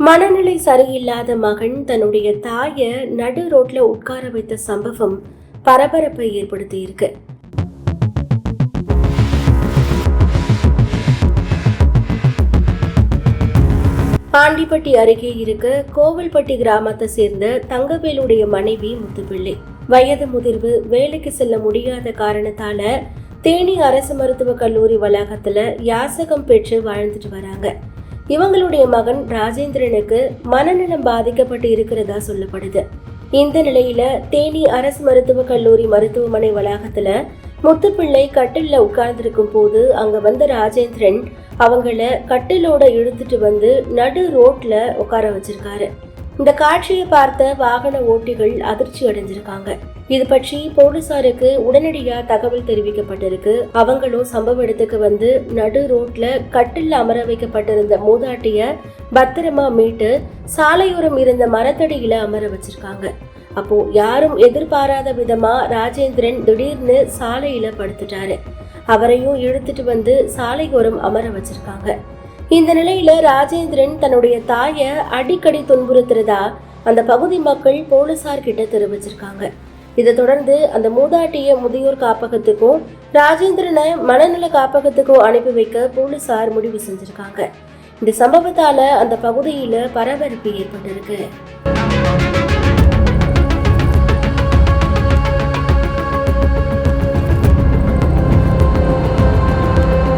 மனநிலை சரியில்லாத மகன் தன்னுடைய தாயை நடு ரோட்ல உட்கார வைத்த சம்பவம் பரபரப்பை ஏற்படுத்தி இருக்கு ஆண்டிப்பட்டி அருகே இருக்க கோவில்பட்டி கிராமத்தை சேர்ந்த தங்கவேலுடைய மனைவி முத்துப்பிள்ளை. வயது முதிர்வு வேலைக்கு செல்ல முடியாத காரணத்தால தேனி அரசு மருத்துவக் கல்லூரி வளாகத்துல யாசகம் பெற்று வாழ்ந்துட்டு வராங்க. இவங்களுடைய மகன் ராஜேந்திரனுக்கு மனநலம் பாதிக்கப்பட்டு இருக்கிறதா சொல்லப்படுது. இந்த நிலையில தேனி அரசு மருத்துவக் கல்லூரி மருத்துவமனை வளாகத்துல முத்துப்பிள்ளை கட்டில்ல உட்கார்ந்திருக்கும் போது அங்க வந்த ராஜேந்திரன் அவங்கள கட்டிலோட இழுத்துட்டு வந்து நடு ரோட்ல உட்கார வச்சிருக்காரு. இந்த காட்சியை பார்த்த வாகன ஓட்டிகள் அதிர்ச்சி அடைஞ்சிருக்காங்க. இது பற்றி போலீசாருக்கு உடனடியா தகவல் தெரிவிக்கப்பட்டிருக்கு. அவங்களும் சம்பவ இடத்துக்கு வந்து நடு ரோட்ல கட்டில் அமர வைக்கப்பட்டிருந்த மூதாட்டிய பத்திரமா மீட்டு சாலையோரம் இருந்த மரத்தடியில அமர வச்சிருக்காங்க. அப்போ யாரும் எதிர்பாராத விதமா ராஜேந்திரன் திடீர்னு சாலையில படுத்துட்டாரு. அவரையும் இழுத்துட்டு வந்து சாலையோரம் அமர வச்சிருக்காங்க. இந்த நிலையில ராஜேந்திரன் தன்னுடைய தாயை அடிக்கடி துன்புறுத்துறதா அந்த பகுதி மக்கள் போலீசார் கிட்ட தெரிவிச்சிருக்காங்க. இதை தொடர்ந்து அந்த மூதாட்டிய முதியோர் காப்பகத்துக்கும் ராஜேந்திரனை மனநல காப்பகத்துக்கும் அனுப்பி வைக்க போலீசார் முடிவு செஞ்சிருக்காங்க. இந்த சம்பவத்தால அந்த பகுதியில பரபரப்பு ஏற்பட்டிருக்கு.